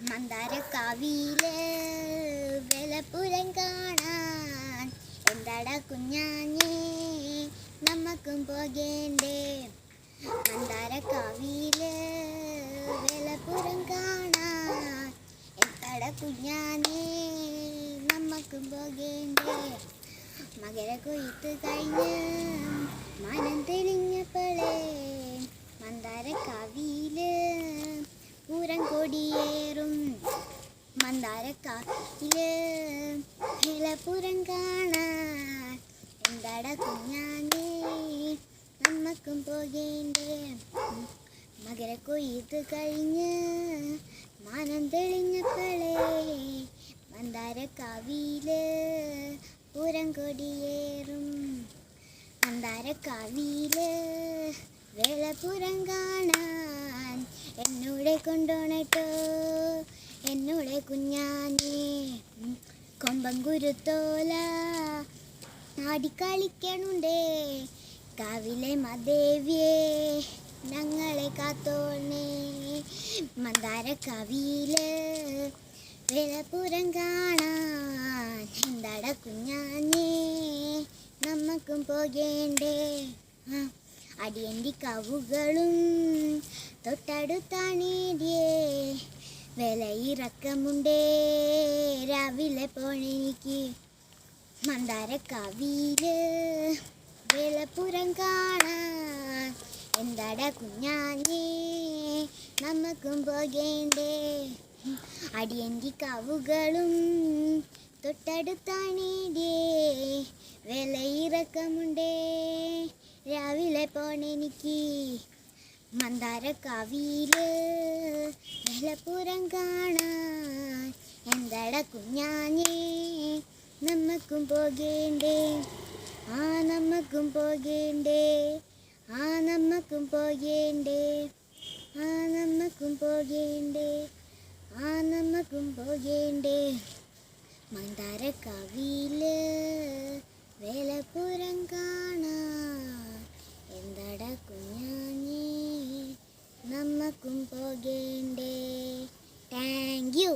മന്ദാരക്കാവിയിൽ വെലപ്പുരം കാണാൻ എന്താടാ കുഞ്ഞാഞ്ഞേ? നമുക്കും പോകേണ്ടേ. മന്ദാരക്കാവിയിലെ വെലപ്പുരം കാണാൻ എന്താടാ കുഞ്ഞാഞ്ഞേ? നമുക്കും പോകേണ്ടേ. മകര കൊയ്ത്ത് കഴിഞ്ഞ് മനം തെളിഞ്ഞപ്പോളേ മന്ദാരക്കാവിയിൽ പൂരം കൊടിയേറും മന്ദാരക്കാവിൽ ഇലപ്പുരം കാണാൻ എന്താടാ കുഞ്ഞാനേ നമ്മക്കും പോകേണ്ടേ? മകര കൊയ്ത്ത് കഴിഞ്ഞ് മാനം തെളിഞ്ഞപ്പോളേ മന്ദാരക്കാവിയിൽ പൂരം കൊടിയേറും. മന്ദാരക്കാവിയിൽ വേളപുരം കാണാൻ എന്നൂടെ കൊണ്ടോണട്ടോ? എന്നോടെ കുഞ്ഞാനേ. കൊമ്പം കുരുത്തോല. ആടിക്കളിക്കണുണ്ടേ കാവിലെ മദേവിയെ ഞങ്ങളെ കാത്തോണേ. മന്ദാര കവിയിൽ വിളപ്പുരം കാണാൻ. എന്താട കുഞ്ഞാനേ നമുക്കും പോകേണ്ടേ? അടിയന്തി കവുകളും തൊട്ടടുത്താണേടിയേ. വിലയിറക്കമുണ്ടേ. രാവിലെ പോണെനിക്ക് മന്ദാരക്കാവിയിൽ വിളപ്പുരം കാണാൻ എന്താട കുഞ്ഞാഞ്ഞേ നമുക്കും പോകേണ്ടേ. അടിയന്തി കവുകളും തൊട്ടടുത്താണേടേ. വിലയിറക്കമുണ്ടേ. രാവിലെ പോണെനിക്ക് മന്ദാരക്കാവിയിൽ വിലപ്പുരം കാണാൻ എന്തട കുഞ്ഞാഞ്ഞേ? നമുക്കും പോകേണ്ടേ. ആ നമുക്കും പോകേണ്ടേ. ആ നമുക്കും പോകേണ്ടേ. ആ നമുക്കും പോകേണ്ടേ. ആ നമുക്കും പോകേണ്ടേ. മന്ദാരക്കാവിയിൽ വേലപ്പുരം കാണാൻ നമുക്കും പോകേണ്ടേ താങ്ക് യു